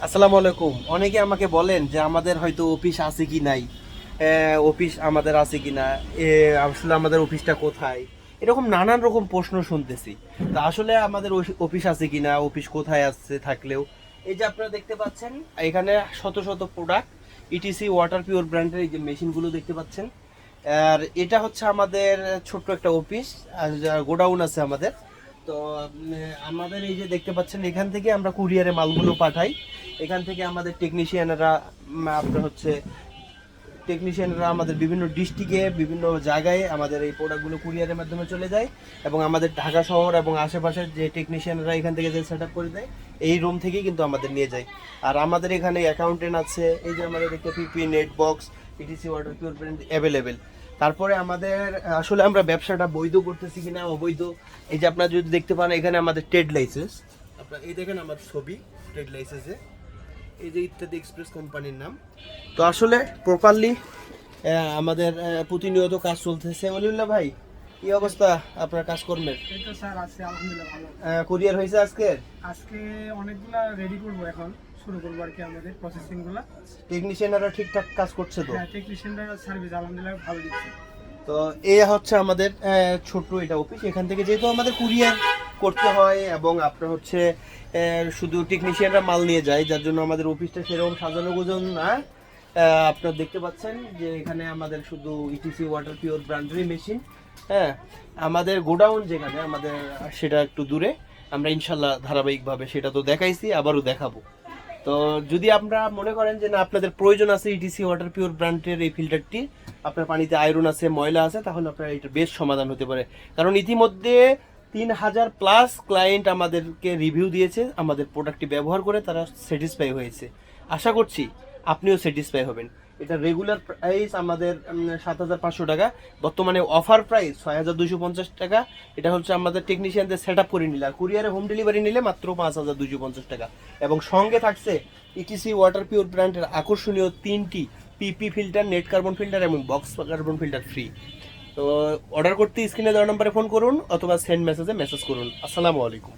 আসসালামু আলাইকুম। অনেকে আমাকে বলেন যে আমাদের হয়তো অফিস আছে কি নাই। অফিস আমাদের আছে কি না? আসলে আমাদের অফিসটা কোথায়? এরকম নানান রকম প্রশ্ন শুনতেছি। তা আসলে আমাদের অফি- অফিস আছে কি না? অফিস কোথায় আছে থাকলেও। এই যে আপনারা দেখতে পাচ্ছেন, এখানে শত শত প্রোডাক্ট ইটিসি ওয়াটার পিওর ব্র্যান্ডের এই যে মেশিনগুলো দেখতে পাচ্ছেন। আর এটা হচ্ছে আমাদের ছোট্ট একটা অফিস, আর গোডাউন আছে আমাদের। তো আমাদের এই যে দেখতে পাচ্ছেন, এখান থেকে আমরা কুরিয়ারে মালগুলো পাঠাই। এখান থেকে আমাদের টেকনিশিয়ানরা আপনার হচ্ছে টেকনিশিয়ানরা আমাদের বিভিন্ন ডিস্ট্রিক্টে বিভিন্ন জায়গায় আমাদের এই প্রোডাক্টগুলো কুরিয়ারের মাধ্যমে চলে যায় এবং আমাদের ঢাকা শহর এবং আশেপাশের যে টেকনিশিয়ানরা এখান থেকে যে সেট করে দেয়, এই রুম থেকেই কিন্তু আমাদের নিয়ে যায়। আর আমাদের এখানে অ্যাকাউন্টেন্ট আছে, এই যে আমাদের দেখতে P P net box E T C water pure brand available তারপরে আমাদের আসলে আমরা ব্যবসাটা বৈধ করতেছি কিনা অবৈধ এই যে আপনারা যদি দেখতে পান এখানে আমাদের ট্রেড লাইসেন্স। আপনার এই দেখেন আমার ছবি ট্রেড লাইসেন্সে। এই যে ইত্যাদি এক্সপ্রেস কোম্পানির নাম। তো আসলে প্রপারলি আমাদের প্রতিনিয়ত কাজ চলতেছে। অলিউল্লাহ ভাই কি অবস্থা আপনার কাজকর্মের? এই তো স্যার আছে আলহামদুলিল্লাহ ভালো। কুরিয়ার হয়েছে আজকে? আজকে অনেকগুলা রেডি করব এখন। শুরু করব আর কি আমাদের প্রসেসিংগুলা। টেকনিশিয়ানরা ঠিকঠাক কাজ করছে তো? হ্যাঁ টেকনিশিয়ানরা সার্ভিস আলহামদুলিল্লাহ ভালো দিচ্ছে। তো এই হচ্ছে আমাদের ছোট্ট এটা অফিস এখান থেকে যেহেতু আমাদের কুরিয়ার করতে হয় এবং আপনার হচ্ছে শুধু টেকনিশিয়ানরা মাল নিয়ে যায় যার জন্য আমাদের অফিসটা সেরকম সাজানো গোজানো না। আপনারা দেখতে পাচ্ছেন যে এখানে আমাদের শুধু ইটিসি ওয়াটার পিওর ব্র্যান্ডেরই মেশিন হ্যাঁ আমাদের গোডাউন যেখানে আমাদের সেটা একটু দূরে। আমরা ইনশাল্লাহ ধারাবাহিকভাবে সেটা তো দেখাইছি আবারও দেখাবো। তো যদি আমরা মনে করেন যে না, আপনাদের প্রয়োজন আছে ইটিসি ওয়াটার পিওর ব্র্যান্ডের এই ফিল্টারটি, আপনার পানিতে আয়রন আছে, ময়লা আছে, তাহলে আপনার এটা বেশ সমাধান হতে পারে। কারণ ইতিমধ্যে তিন হাজার প্লাস ক্লায়েন্ট আমাদেরকে রিভিউ দিয়েছে, আমাদের প্রোডাক্টটি ব্যবহার করে তারা স্যাটিসফাই হয়েছে। আশা করছি আপনিও স্যাটিসফাই হবেন। এটা রেগুলার প্রাইস আমাদের সাত হাজার পাঁচশো টাকা। বর্তমানে অফার প্রাইস ছয় হাজার দুশো পঞ্চাশ টাকা। এটা হচ্ছে আমাদের টেকনিশিয়ানদের সেট আপ করে নিলে। আর কুরিয়ারে হোম ডেলিভারি নিলে মাত্র পাঁচ হাজার দুশো পঞ্চাশ টাকা। এবং সঙ্গে থাকছে ইটিসি ওয়াটার পিওর ব্র্যান্ডের আকর্ষণীয় তিনটি PP filter net carbon filter এবং বক্স কার্বন ফিল্টার ফ্রি তো অর্ডার করতে স্ক্রিনে দেওয়া নম্বরে ফোন করুন অথবা সেন্ড মেসেজে মেসেজ করুন। আসসালামু আলাইকুম।